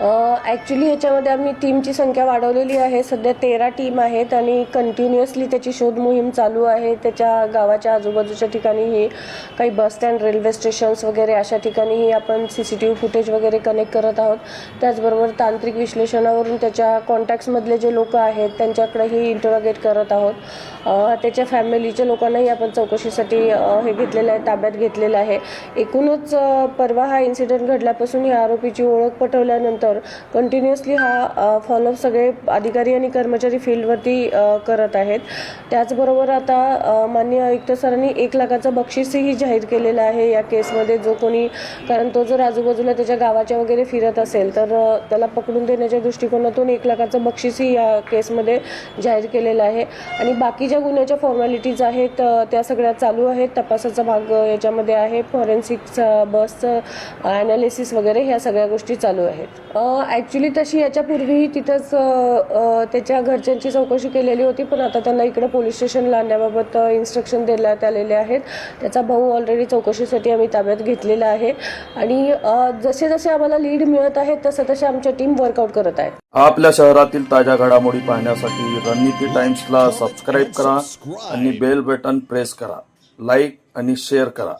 Actually ह्याच्यामध्ये आम्ही टीमची संख्या वाढवलेली आहे. सध्या तेरा टीम आहेत आणि कंटिन्युअसली त्याची शोध मोहीम चालू आहे. त्याच्या गावाच्या आजूबाजूच्या ठिकाणीही काही बस स्टँड रेल्वे स्टेशन्स वगैरे अशा ठिकाणीही आपण C C T V footage वगैरे कनेक्ट करत आहोत. त्याचबरोबर तांत्रिक विश्लेषणावरून त्याच्या कॉन्टॅक्ट्समधले जे लोक आहेत त्यांच्याकडेही इंटरोगेट करत आहोत. त्याच्या फॅमिलीच्या लोकांनाही आपण चौकशीसाठी हे घेतलेलं आहे ताब्यात घेतलेलं आहे. एकूणच परवा हा इन्सिडेंट घडल्यापासून या आरोपीची ओळख पटवल्यानंतर कंटिन्युअसली हा फॉलोअप सगळे अधिकारी आणि कर्मचारी फील्डवरती करत आहेत. त्याचबरोबर आता माननीय आयुक्त सरांनी एक लाखाचं बक्षीसही जाहीर केलेलं आहे या केसमध्ये. जो कोणी कारण तो जर आजूबाजूला त्याच्या गावाच्या वगैरे फिरत असेल तर त्याला पकडून देण्याच्या दृष्टिकोनातून एक लाखाचं बक्षीसही या केसमध्ये जाहीर केलेलं आहे. आणि बाकी ज्या गुन्ह्याच्या फॉर्मॅलिटीज आहेत त्या सगळ्या चालू आहेत. तपासाचा भाग याच्यामध्ये आहे. फॉरेन्सिक्स बसचं ॲनालिसिस वगैरे ह्या सगळ्या गोष्टी चालू आहेत. ॲक्च्युली तशी याच्यापूर्वीही तिथंच त्याच्या घरच्यांची चौकशी केलेली होती पण आता त्यांना इकडे पोलीस स्टेशनला आणण्याबाबत इन्स्ट्रक्शन देण्यात आलेले आहेत. त्याचा भाऊ ऑलरेडी चौकशीसाठी आम्ही ताब्यात घेतलेला आहे. आणि जसे जसे आम्हाला लीड मिळत आहेत तसं तसे आमच्या टीम वर्कआउट करत आहेत. आपल्या शहरातील ताज्या घडामोडी पाहण्यासाठी रणनीती टाइम्सला सबस्क्राईब करा आणि बेल बटन प्रेस करा. लाईक आणि शेअर करा.